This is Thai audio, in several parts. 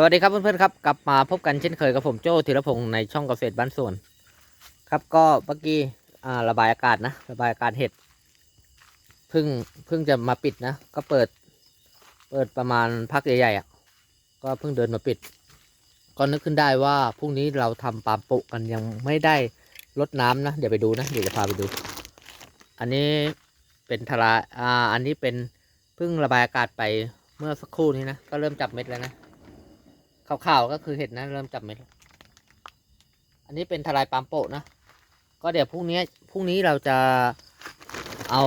สวัสดีครับเพื่อนๆครับกลับมาพบกันเช่นเคยกับผมโจ้ธีรพงศ์ในช่องเกษตรบ้านสวน ครับก็เมื่อกี้ระบายอากาศนะระบายอากาศเห็ดเพิ่งเพิ่งจะมาปิดนะ ก็เปิด เปิดประมาณพักใหญ่ๆอะก็เพิ่งเดินมาปิด ก็นึกขึ้นได้ว่าพรุ่งนี้เราทำปาล์มปุกันยังไม่ได้ลดน้ำนะ เดี๋ยวไปดูนะเดี๋ยวจะพาไปดู อันนี้เป็นทลายอ่าอันนี้เป็นเพิ่งระบายอากาศไปเมื่อสักครู่นี้นะก็เริ่มจับเม็ดแล้วนะ ขาวๆก็คือเห็ดนะเริ่มจับเม็ดอันนี้เป็นทลายปามโปะนะ ก็เดี๋ยวพรุ่งนี้พรุ่งนี้เราจะเอา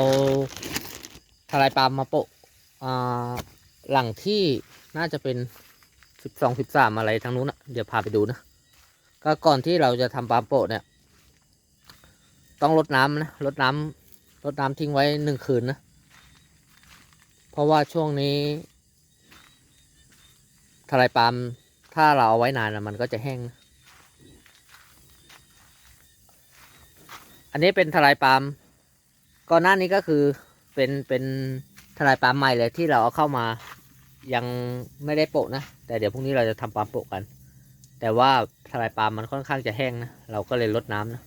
ทลายปามมาโปะอ่าหลังที่น่าจะเป็นสิบสองสิบสามอะไรทางนู้นนะเดี๋ยวพาไปดูนะ ก็ก่อนที่เราจะทำปามโปะเนี่ย ต้องลดน้ำนะลดน้ำลดน้ำทิ้งไว้หนึ่งคืนนะ เพราะว่าช่วงนี้ทลายปาล์ม ถ้าเราเอาไว้นานนะมันก็จะแห้งนะอันนี้เป็นทลายปาล์มก่อนหน้านี้ก็คือเป็นเป็นทลายปาล์มใหม่เลยที่เราเอาเข้ามายังไม่ได้โปะนะ แต่เดี๋ยวพรุ่งนี้เราจะทำปาล์มโปะกัน แต่ว่าทลายปาล์มมันค่อนข้างจะแห้งนะ เราก็เลยลดน้ำนะ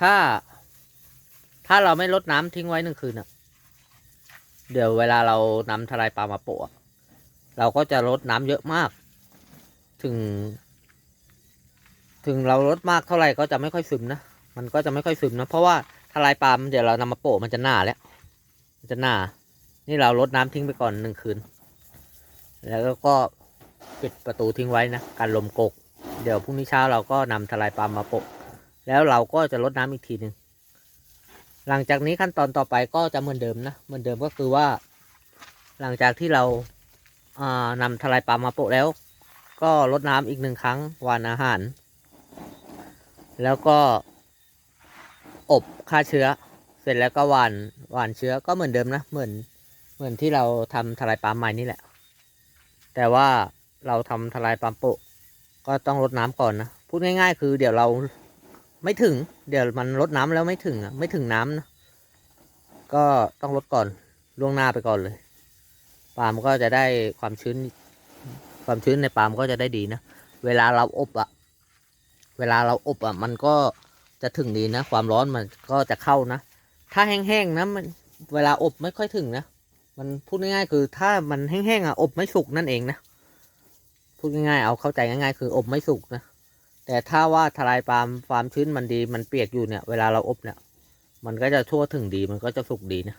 ถ้า ถ้าเราไม่ลดน้ำทิ้งไว้หนึ่งคืนอะ เดี๋ยวเวลาเรานำทลายปลามาโปะเราก็จะลดน้ำเยอะมาก ถึง ถึงเราลดมากเท่าไหร่ก็จะไม่ค่อยซึมนะ มันก็จะไม่ค่อยซึมนะ เพราะว่าทลายปลาเดี๋ยวเรานำมาโปะมันจะหนาแล้ว มันจะหนา นี่เราลดน้ำทิ้งไปก่อนหนึ่งคืน แล้วก็ปิดประตูทิ้งไว้นะการลมกก เดี๋ยวพรุ่งนี้เช้าเราก็นำทลายปลามาโปะ แล้วเราก็จะลดน้ำอีกทีหนึ่ง หลังจากนี้ขั้นตอนต่อไปก็จะเหมือนเดิมนะ เหมือนเดิมก็คือว่า หลังจากที่เราอ่านำทลายปลามาโปะแล้ว ก็ลดน้ำอีกหนึ่งครั้งวานอาหาร แล้วก็อบฆ่าเชื้อ เสร็จแล้วก็หวานหวานเชื้อก็เหมือนเดิมนะ เหมือนเหมือนที่เราทำทลายปลาใหม่นี่แหละ แต่ว่าเราทำทลายปลาโปะก็ต้องลดน้ำก่อนนะ พูดง่ายๆ คือเดี๋ยวเรา ไม่ถึง เดี๋ยวมันลดน้ำแล้วไม่ถึงอะไม่ถึงน้ำนะก็ต้องลดก่อนล่วงหน้าไปก่อนเลยปาล์มก็จะได้ความชื้น ความชื้นในปาล์มก็จะได้ดีนะเวลาเราอบอะ เวลาเราอบอะ มันก็จะถึงดีนะ ความร้อนมันก็จะเข้านะ ถ้าแห้งๆนะมันเวลาอบไม่ค่อยถึงนะมันพูดง่ายๆคือถ้ามันแห้งๆอะอบไม่สุกนั่นเองนะพูดง่ายๆเอาเข้าใจง่ายๆคืออบไม่สุกนะ แต่ถ้าว่าทลายปาล์มความชื้นมันดีมันเปียกอยู่เนี่ย เวลาเราอบเนี่ย มันก็จะทั่วถึงดีมันก็จะสุกดีนะ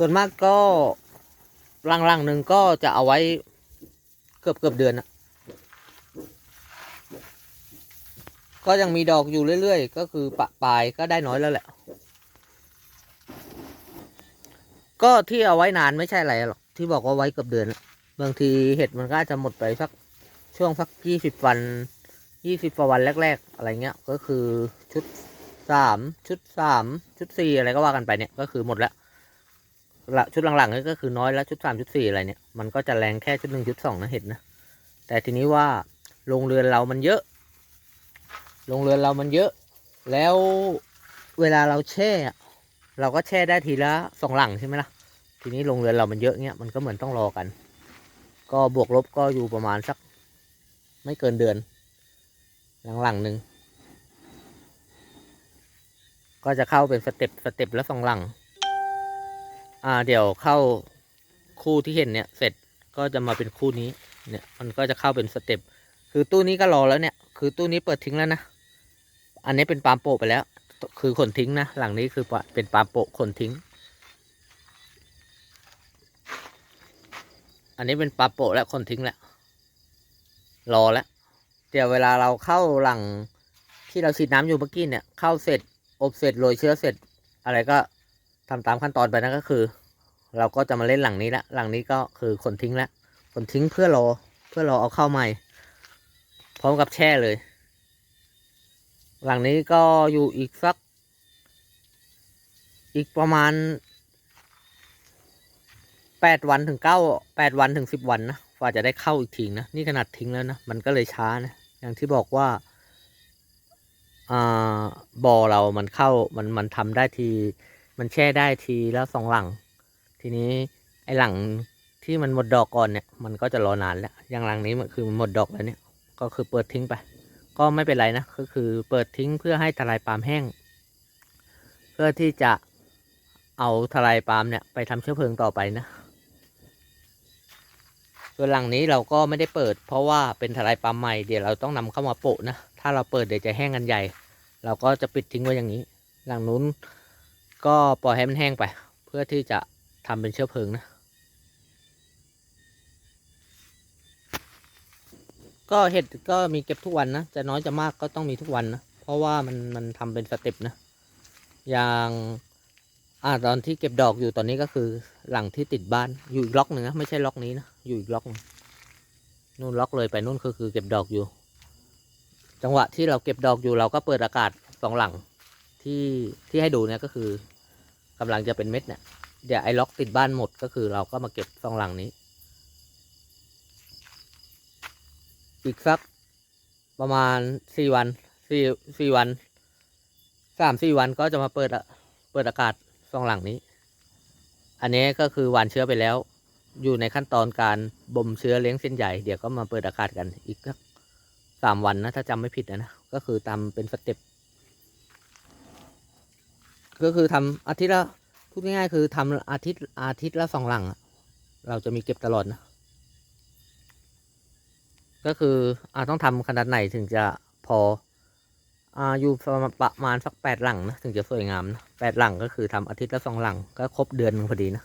ส่วนมากก็ลังๆหนึ่งก็จะเอาไว้เกือบเกือบเดือนนะก็ยังมีดอกอยู่เรื่อยๆ ก็คือปะปลายก็ได้น้อยแล้วแหละ ก็ที่เอาไว้นานไม่ใช่อะไรหรอกที่บอกว่าไว้เกือบเดือน บางทีเห็ดมันก็อาจจะหมดไปสักช่วงสักยี่สิบวันยี่สิบกว่าวันแรก ๆ อะไรเงี้ย ก็คือชุดสามชุดสามชุดสี่อะไรก็ว่ากันไปเนี่ยก็คือหมดแล้วละชุดหลังๆนี่ก็คือน้อยแล้วชุดสามชุดสี่อะไรเนี่ยมันก็จะแรงแค่ชุดหนึ่งชุดสองนะเห็ดนะแต่ทีนี้ว่าโรงเรือนเรามันเยอะโรงเรือนเรามันเยอะ แล้วเวลาเราแช่ เราก็แช่ได้ทีละสองหลังใช่ไหมล่ะ ทีนี้โรงเรือนเรามันเยอะเงี้ยมันก็เหมือนต้องรอกัน ก็บวกลบก็อยู่ประมาณสัก ไม่เกินเดือน หลังๆหนึ่งก็จะเข้าเป็นสเต็ปสเต็ปแล้วสองหลัง อ่าเดี๋ยวเข้าคู่ที่เห็นเนี่ย เสร็จก็จะมาเป็นคู่นี้เนี่ยมันก็จะเข้าเป็นสเต็ปคือตู้นี้ก็รอแล้วเนี่ย คือตู้นี้เปิดทิ้งแล้วนะ อันนี้เป็นปาล์มโปะไปแล้ว คือขนทิ้งนะ หลังนี้คือเป็นปล์มโปะขนทิ้ง อันนี้เป็นปลาโปะและคนทิ้งแล้วรอแล้วเดี๋ยวเวลาเราเข้าหลังที่เราฉีดน้ำอยู่เมื่อกี้เนี่ย เข้าเสร็จอบเสร็จโรยเชื้อเสร็จ อะไรก็ทำตามขั้นตอนไปนั่นก็คือ เราก็จะมาเล่นหลังนี้ละหลังนี้ก็คือขนทิ้งแล้วขนทิ้งเพื่อรอเพื่อรอเอาเข้าใหม่ พร้อมกับแช่เลย หลังนี้ก็อยู่อีกสัก อีกประมาณแปดวันถึงเก้าแปดวันถึงสิบวันนะกว่าจะได้เข้าอีกทีนะ นี่ขนาดทิ้งแล้วนะ มันก็เลยช้านะ อย่างที่บอกว่าอ่าบ่อเรามันเข้ามันมันทำได้ที มันแช่ได้ทีแล้วสองหลัง ทีนี้ไอ้หลังที่มันหมดดอกก่อนเนี่ย มันก็จะรอนานแล้ว อย่างหลังนี้มันคือมันหมดดอกแล้วเนี่ย ก็คือเปิดทิ้งไป ก็ไม่เป็นไรนะก็คือเปิดทิ้งเพื่อให้ทลายปาล์มแห้ง เพื่อที่จะเอาทลายปาล์มเนี่ยไปทำเชื้อเพลิงต่อไปนะส่วนหลังนี้เราก็ไม่ได้เปิด เพราะว่าเป็นทลายปาล์มใหม่เดี๋ยวเราต้องนำเข้ามาโปะนะถ้าเราเปิดเดี๋ยวจะแห้งกันใหญ่ เราก็จะปิดทิ้งไว้อย่างนี้ หลังนู้นก็ปล่อยให้มันแห้งไป เพื่อที่จะทำเป็นเชื้อเพลิงนะ ก็เห็ดก็มีเก็บทุกวันนะ จะน้อยจะมากก็ต้องมีทุกวันนะ เพราะว่ามันมันทำเป็นสเต็ปนะ อย่างอ่าตอนที่เก็บดอกอยู่ตอนนี้ก็คือหลังที่ติดบ้านอยู่อีกล็อกหนึ่งนะไม่ใช่ล็อกนี้นะอยู่อีกล็อกนู่นล็อกเลยไปนู่นก็คือเก็บดอกอยู่ จังหวะที่เราเก็บดอกอยู่เราก็เปิดอากาศสองหลังที่ที่ให้ดูเนี่ยก็คือกำลังจะเป็นเม็ดเนี่ยเดี๋ยวไอ้ล็อกติดบ้านหมดก็คือเราก็มาเก็บสองหลังนี้ อีกสักประมาณสี่วันสี่สี่วันสามสี่วันก็จะมาเปิดเปิดอากาศสองหลังนี้ อันนี้ก็คือหวานเชื้อไปแล้ว อยู่ในขั้นตอนการบ่มเชื้อเลี้ยงเส้นใหญ่เดี๋ยวก็มาเปิดอากาศกันอีกสักสามวันนะถ้าจำไม่ผิดนะนะก็คือตามเป็นสเต็ปก็คือทำอาทิตย์ละพูดง่ายๆคือทำอาทิตย์อาทิตย์ละสองหลัง เราจะมีเก็บตลอดนะ ก็คืออาต้องทำขนาดไหนถึงจะพออ่าอยู่ประมาณสักแปดหลังนะถึงจะสวยงามนะแปดหลังก็คือทำอาทิตย์ละสองหลังก็ครบเดือนหนึ่งพอดีนะ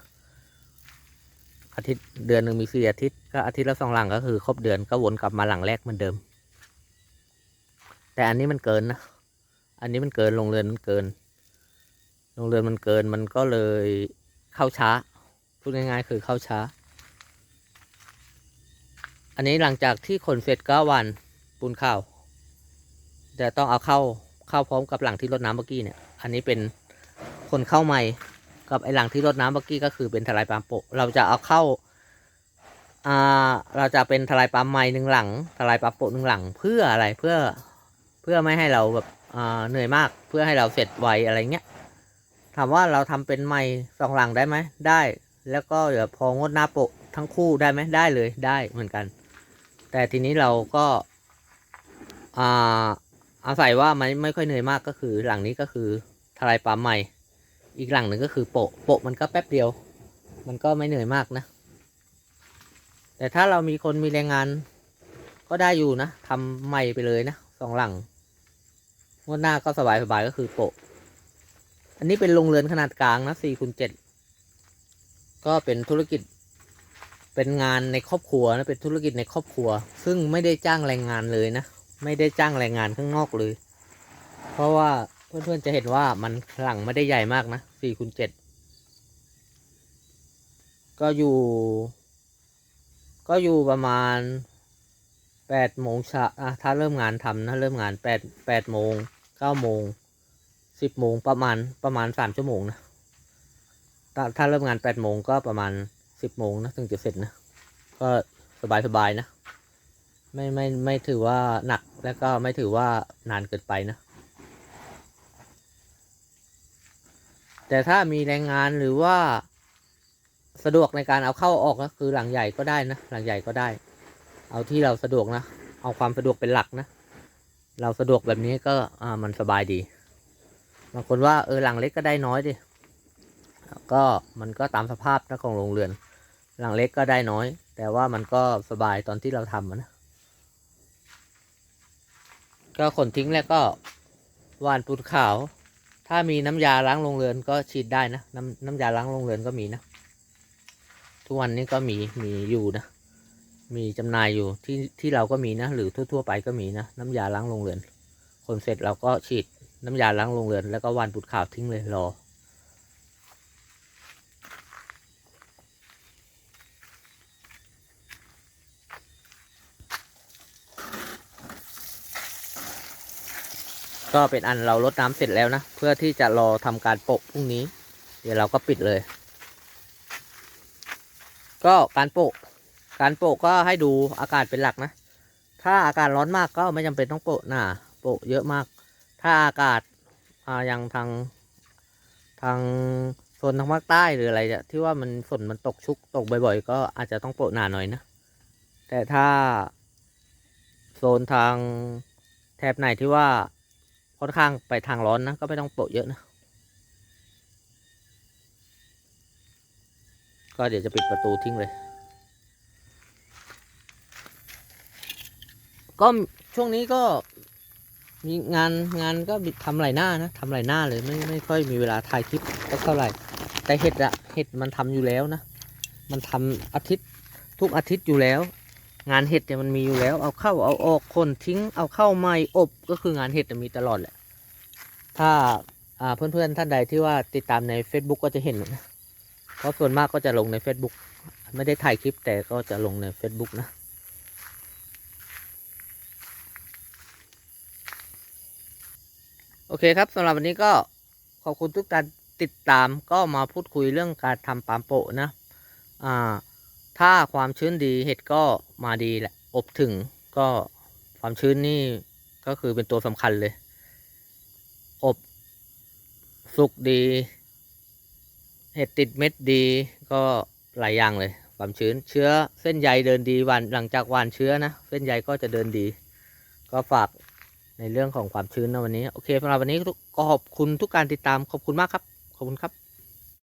อาทิตย์เดือนหนึ่งมีสี่อาทิตย์ก็อาทิตย์ละสองหลังก็คือครบเดือนก็วนกลับมาหลังแรกเหมือนเดิม แต่อันนี้มันเกินนะอันนี้มันเกินลงเรือนมันเกินลงเรือนมันเกินมันก็เลยเข้าช้าพูดง่ายๆคือเข้าช้า อันนี้หลังจากที่ขนเสร็จก็วันปูนข้าวแต่ต้องเอาเข้าเข้าพร้อมกับหลังที่รดน้ำเมื่อกี้เนี่ย อันนี้เป็นคนเข้าใหม่กับไอหลังที่รดน้ำเมื่อกี้ก็คือเป็นทลายปาล์มโปะเราจะเอาเข้าอ่าเราจะเป็นทลายปาล์มใหม่หนึ่งหลังทลายปาล์มโปะหนึ่งหลังเพื่ออะไรเพื่อเพื่อไม่ให้เราแบบอ่าเหนื่อยมากเพื่อให้เราเสร็จไวอะไรเงี้ยถามว่าเราทำเป็นใหม่สองหลังได้ไหมได้ แล้วก็เดี๋ยวพองดหน้าโปะทั้งคู่ได้ไหมได้เลยได้เหมือนกัน แต่ทีนี้เราก็อ่าอาศัยว่ามันไม่ค่อยเหนื่อยมากก็คือ หลังนี้ก็คือทลายปาล์มใหม่ อีกหลังหนึ่งก็คือโปะโปะมันก็แป๊บเดียว มันก็ไม่เหนื่อยมากนะ แต่ถ้าเรามีคนมีแรงงาน ก็ได้อยู่นะทำใหม่ไปเลยนะสองหลังงวดหน้าก็สบายสบายๆก็คือโปะ อันนี้เป็นโรงเรือนขนาดกลางนะสี่คูณเจ็ดก็เป็นธุรกิจ เป็นงานในครอบครัวนะเป็นธุรกิจในครอบครัว ซึ่งไม่ได้จ้างแรงงานเลยนะ ไม่ได้จ้างแรงงานข้างนอกเลย เพราะว่าเพื่อนๆจะเห็นว่ามันหลังไม่ได้ใหญ่มากนะสี่คูณเจ็ดก็อยู่ ก็อยู่ประมาณแปดโมงเช้าอะถ้าเริ่มงานทำนะเริ่มงานแปดแปดโมงเก้าโมงสิบโมงประมาณประมาณสามชั่วโมงนะถ้าถ้าเริ่มงานแปดโมงก็ประมาณ สิบโมงนะถึงจะเสร็จนะ ก็สบายสบายๆนะ ไม่ไม่ไม่ถือว่าหนักแล้วก็ไม่ถือว่านานเกินไปนะ แต่ถ้ามีแรงงานหรือว่าสะดวกในการเอาเข้าออกก็คือหลังใหญ่ก็ได้นะ หลังใหญ่ก็ได้ เอาที่เราสะดวกนะ เอาความสะดวกเป็นหลักนะ เราสะดวกแบบนี้ก็อ่ามันสบายดีบางคนว่าเออหลังเล็กก็ได้น้อยดิก็มันก็ตามสภาพนะของโรงเรือน หลังเล็กก็ได้น้อย แต่ว่ามันก็สบายตอนที่เราทำนะ ก็ขนทิ้งแล้วก็วานปูนขาว ถ้ามีน้ำยาล้างโรงเรือนก็ฉีดได้นะ น้ำน้ำยาล้างโรงเรือนก็มีนะ ทุกวันนี้ก็มีมีอยู่นะ มีจำหน่ายอยู่ที่ที่เราก็มีนะ หรือทั่ว ๆ ไปก็มีนะ น้ำยาล้างโรงเรือน คนเสร็จเราก็ฉีดน้ำยาล้างโรงเรือนแล้วก็วานปูนขาวทิ้งเลยรอ ก็เป็นอันเราลดน้ำเสร็จแล้วนะ เพื่อที่จะรอทำการโปะพรุ่งนี้ เดี๋ยวเราก็ปิดเลย ก็การโปะ การโปะก็ให้ดูอากาศเป็นหลักนะ ถ้าอากาศร้อนมากก็ไม่จำเป็นต้องโปะหนาโปะเยอะมาก ถ้าอากาศอ่าอย่างทางทางโซนทางภาคใต้หรืออะไรที่ว่ามันฝนมันตกชุกตกบ่อย ๆ ก็อาจจะต้องโปะหนาหน่อยนะ แต่ถ้าโซนทางแถบไหนที่ว่า ค่อนข้างไปทางร้อนนะ ก็ไม่ต้องโปะเยอะนะ ก็เดี๋ยวจะปิดประตูทิ้งเลย ก็ช่วงนี้ก็มีงานงานก็ทำหลายหน้านะทำหลายหน้าเลยไม่ไม่ค่อยมีเวลาถ่ายคลิปเท่าไหร่ แต่เห็ดอะเห็ดมันทำอยู่แล้วนะ มันทำอาทิตย์ทุกอาทิตย์อยู่แล้ว งานเห็ดเนี่ยมันมีอยู่แล้ว เอาเข้าเอาออกคนทิ้ง เอาเข้าใหม่อบก็คืองานเห็ดจะมีตลอดแหละ ถ้าเพื่อนๆท่านใดที่ว่าติดตามใน Facebook ก็จะเห็นนะเพราะส่วนมากก็จะลงใน Facebook ไม่ได้ถ่ายคลิปแต่ก็จะลงใน Facebook นะโอเคครับสำหรับวันนี้ก็ขอบคุณทุกการติดตามก็มาพูดคุยเรื่องการทำปามโปะนะ อ่า ถ้าความชื้นดีเห็ดก็มาดีแหละ อบถึงก็ความชื้นนี่ก็คือเป็นตัวสำคัญเลย อบสุกดี เห็ดติดเม็ดดีก็หลายอย่างเลย ความชื้นเชื้อเส้นใยเดินดีวันหลังจากวานเชื้อนะ เส้นใยก็จะเดินดี ก็ฝากในเรื่องของความชื้นนะวันนี้ โอเคสำหรับวันนี้ก็ขอบคุณทุกการติดตามขอบคุณมากครับ ขอบคุณครับ